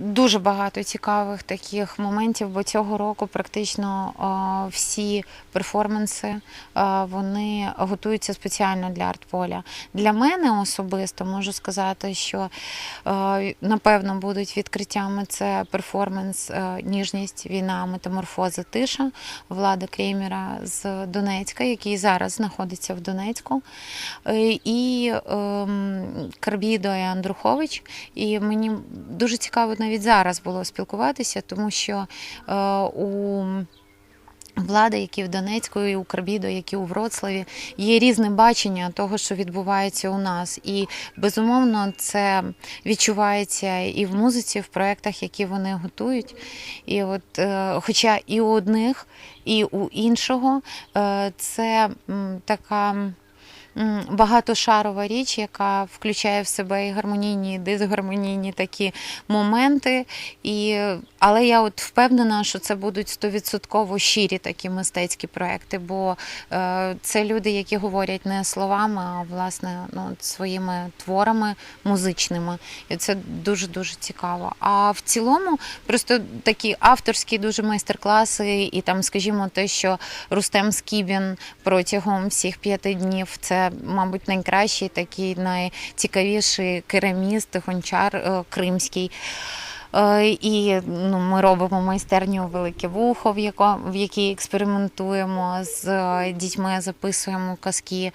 Дуже багато цікавих таких моментів, бо цього року практично всі перформанси вони готуються спеціально для артполя. Для мене особисто можу сказати, що напевно будуть відкриттями це перформанс Ніжність, війна, метаморфоза, тиша Влада Креймера з Донецька, який зараз знаходиться в Донецьку, Е, і ем, Карбідо і Андрухович. І мені дуже цікаво навіть зараз було спілкуватися, тому що е, у Влада, які в Донецьку, і у Карбідо, які у Вроцлаві, є різне бачення того, що відбувається у нас. І безумовно це відчувається і в музиці, в проєктах, які вони готують. І от, е, хоча і у одних, і у іншого е, це така. Багатошарова річ, яка включає в себе і гармонійні, і дисгармонійні такі моменти. І, але я от впевнена, що це будуть стовідсотково щирі такі мистецькі проекти, бо е, це люди, які говорять не словами, а власне ну, своїми творами музичними. І це дуже дуже цікаво. А в цілому, просто такі авторські дуже майстер-класи, і там, скажімо, те, що Рустем Скібін протягом всіх п'яти днів це, мабуть, найкращий такий найцікавіший кераміст, гончар е, кримський. Е, І ну, ми робимо майстерню Велике Вухо, в якій експериментуємо з е, дітьми, записуємо казки.